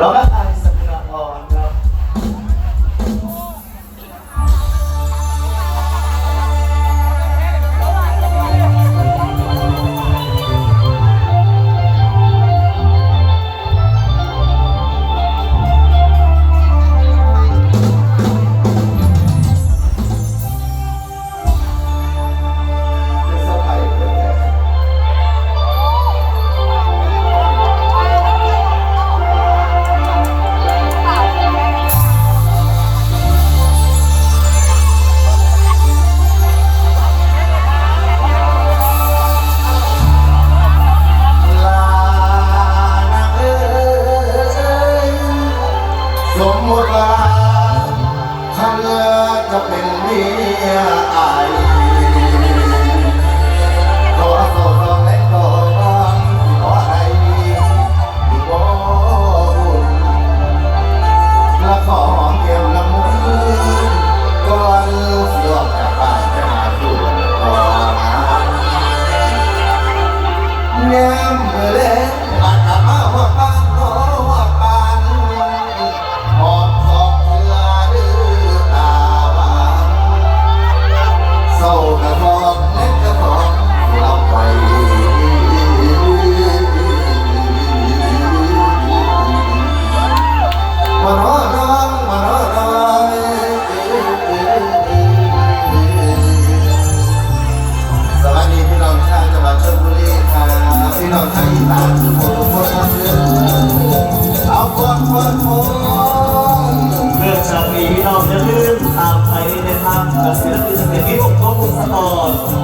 然 后 দিয়া ี่น้องอย่าลืมตามไปนะครับกับศิลปินเสียงนี้ผมก็มุสตอร์